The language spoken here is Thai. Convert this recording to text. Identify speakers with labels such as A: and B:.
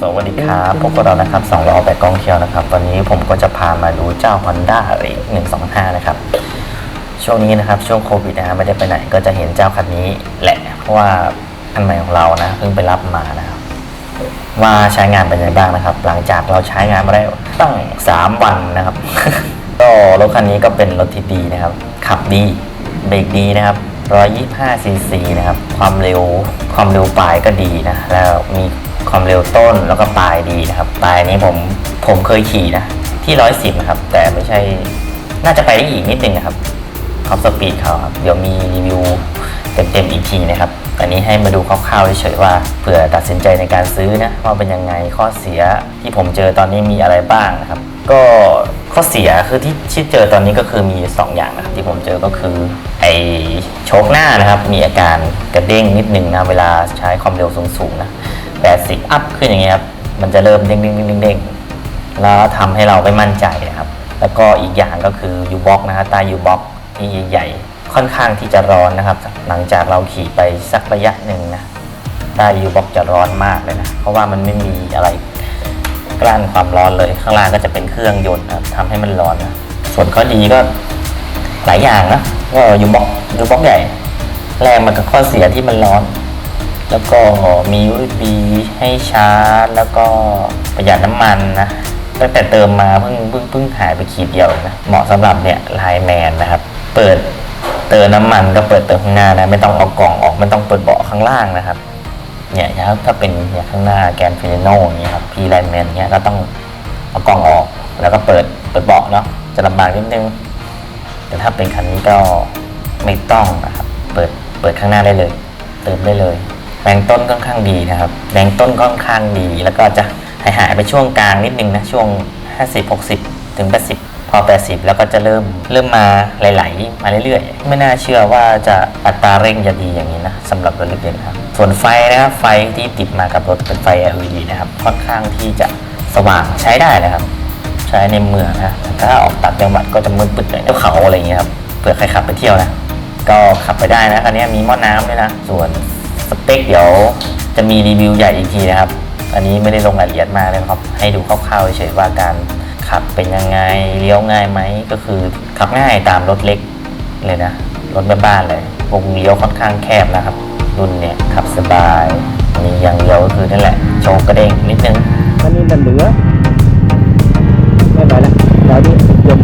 A: สวัสดีครับพวกเรานะครับสองล้อแบกกองเที่ยวนะครับ ตอนนี้ผมก็จะพามาดูเจ้า Honda เอ็หนึ่งสองห้านะครับ ช่วงนี้นะครับช่วงโควิดนะฮะไม่ได้ไปไหนก็จะเห็นเจ้าคันนี้แหละ เพราะว่าอันใหม่ของเรานะเพิ่งไปรับมานะครับว่าใช้งานเป็นยังไงบ้างนะครับ หลังจากเราใช้งานมาได้ตั้งสามวันนะครับ ก็รถคันนี้ก็เป็นรถที่ดีนะครับ ขับดีเบรกดีนะครับ125ซีซีนะครับ ความเร็วความเร็วปลายก็ดีนะ แล้วมี ความเร็วต้นแล้วก็ปลายดีนะครับ ปลายนี้ผมผมเคยขี่นะ ที่110นะครับ แต่ไม่ใช่น่าจะไปได้อีกนิดนึงนะครับท็อปสปีดเขาครับเดี๋ยวมีรีวิวเต็มๆอีกทีนะครับอันนี้ให้มาดูคร่าวๆเฉยๆว่าเผื่อตัดสินใจในการซื้อนะว่าเป็นยังไงข้อเสียที่ผมเจอตอนนี้มีอะไรบ้างนะครับ ก็ข้อเสียคือที่ที่เจอตอนนี้ก็คือมี 2 อย่างนะครับที่ผมเจอก็คือไอโชคหน้านะครับ มีอาการกระเด้งนิดนึงนะเวลาใช้ความเร็วสูงๆนะ 80 อัพขึ้นอย่างเงี้ยครับ มันจะเริ่มเด้งๆเด้งๆแล้วทำให้เราไม่มั่นใจนะครับ แล้วก็อีกอย่างก็คือยูบ็อกนะฮะใต้ยูบ็อกที่ใหญ่ๆ ค่อนข้างที่จะร้อนนะครับ หลังจากเราขี่ไปสักระยะหนึ่งนะใต้ยูบ็อกจะร้อนมากเลยนะ เพราะว่ามันไม่มีอะไรกลั้นความร้อนเลย ข้างล่างก็จะเป็นเครื่องยนต์นะครับทำให้มันร้อนนะ ส่วนข้อดีก็หลายอย่างนะก็ยูบ็อกยูบ็อกใหญ่ แรงมันกับข้อเสียที่มันร้อน แล้วก็มี USB ให้ชาร์จ แล้วก็ประหยัดน้ำมันนะตั้งแต่เติมมาเพิ่งเพิ่งเพิ่งหายไปขีดเดียวนะเหมาะสำหรับเนี่ยไลแมนนะครับ เปิดเติมน้ำมันก็เปิดเติมข้างหน้านะไม่ต้องเอากล่องออกไม่ต้องเปิดเบาะข้างล่างนะครับเนี่ยครับถ้าเป็นเนี่ยข้างหน้าแกนฟิลิโน่เงี้ยครับพีแลแมนเนี่ยก็ต้องเอากล่องออก แล้วก็เปิดเปิดเบาะเนาะจะลำบากนิดนึงแต่ถ้าเป็นคันนี้ก็ไม่ต้องนะครับเปิดเปิดข้างหน้าได้เลย เติมได้เลย แรงต้นค่อนข้างดีนะครับ แรงต้นค่อนข้างดี แล้วก็จะหายหายไปช่วงกลางนิดนึงนะ ช่วง 50 60 ถึง 80 พอ 80 แล้วก็จะเริ่มเริ่มมาไหลๆ มาเรื่อยๆ ไม่น่าเชื่อว่าจะอัตราเร่งจะดีอย่างนี้นะสำหรับรถเล็กนะครับ ส่วนไฟนะครับ ไฟที่ติดมากับรถเป็นไฟ LED นะครับ ค่อนข้างที่จะสว่างใช้ได้นะครับ ใช้ในเมืองนะถ้าออกต่างจังหวัดก็จะมืดปึดเลยเที่ยวเขาอะไรอย่างเงี้ยครับ เผื่อใครขับไปเที่ยวนะ ก็ขับไปได้นะคันนี้มีหม้อน้ำด้วยนะ ส่วน เป๊กเดี๋ยวจะมีรีวิวใหญ่อีกทีนะครับ อันนี้ไม่ได้ลงรายละเอียดมากเลยครับ ให้ดูคร่าวๆเฉยๆว่าการขับเป็นยังไงเลี้ยวง่ายไหมก็คือขับง่ายตามรถเล็กเลยนะรถบ้านๆเลยวงเลี้ยวค่อนข้างแคบนะครับ รุ่นเนี่ยขับสบายมีอย่างเดียวก็คือนั่นแหละโชกกระเด้งนิดนึง
B: อันนี้มันเหลือไม่ไหวแล้วเดี๋ยวนี้ยม